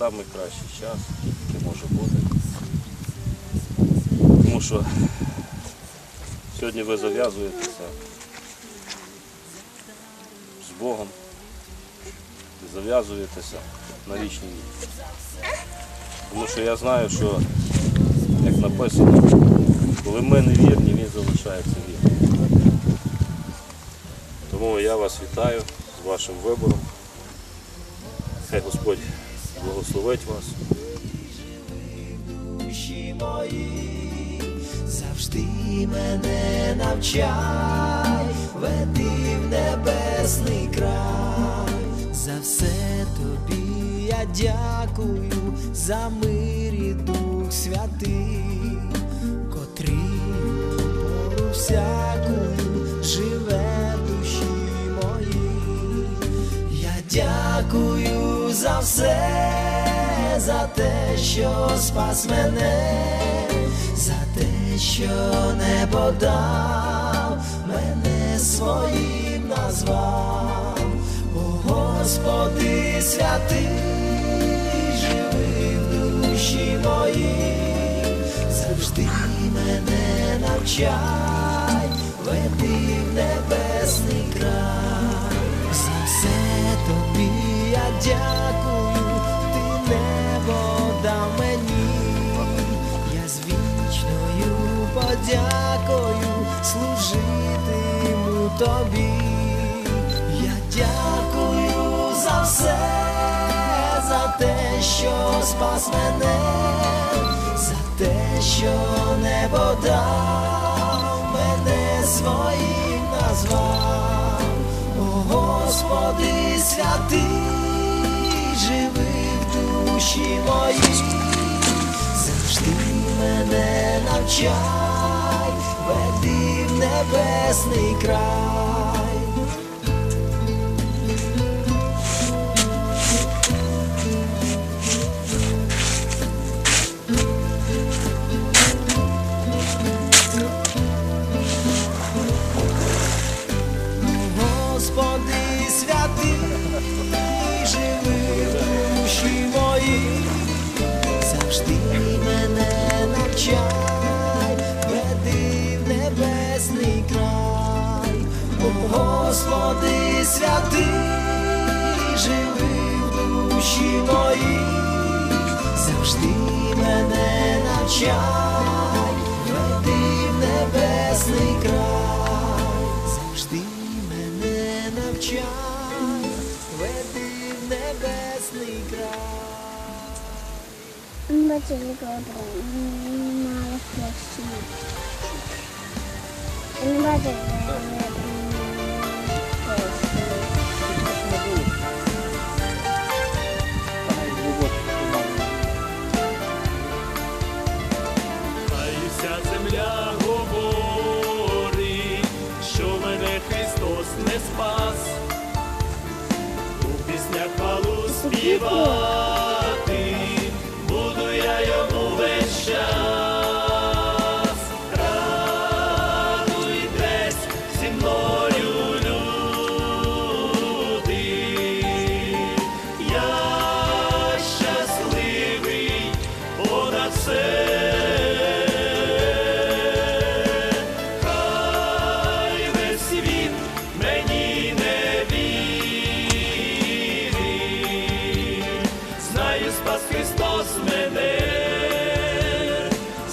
найкращий час, який може бути. Тому що сьогодні ви зав'язуєтеся з Богом, зав'язуєтеся на вічній віці. Тому що я знаю, що, як написано, коли ми не вірні, він залишається вірним. Тому я вас вітаю з вашим вибором. Хай Господь благословить вас. душі мої, завжди мене навчай, веди в небесний край, за все тобі я дякую, за мир і дух святий, котрий пору всякую живе душі моїй. Я дякую за все, за те, що спас мене, за те, що небо дав, мене своїм назвав, о Господи святий, живи в душі моїй, завжди мене навчай, веди в дякую, ти небо дав мені, я з вічною подякою служитиму тобі, я дякую за все, за те, що спас мене, за те, що небо дав, мене своїм назвав, Господи святий, живи в душі моїй, завжди мене навчай, веди в небесний край. Господи святий, живи в душі мої, завжди мене навчай, веди в небесний край, завжди мене навчай, веди в небесний край. Бачу, добре, мало. Я не бачу, не спас, у піснях палу співати, спас Христос мене,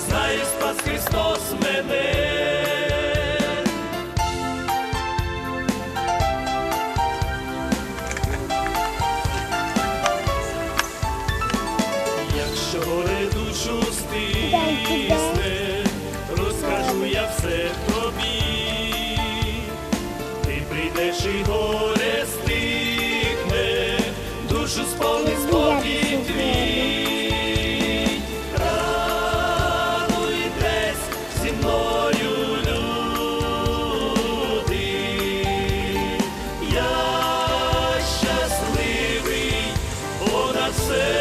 знаю, спас Христос мене. Якщо горе душу стисне, розкажу я все тобі, ти прийдеш і горі. say.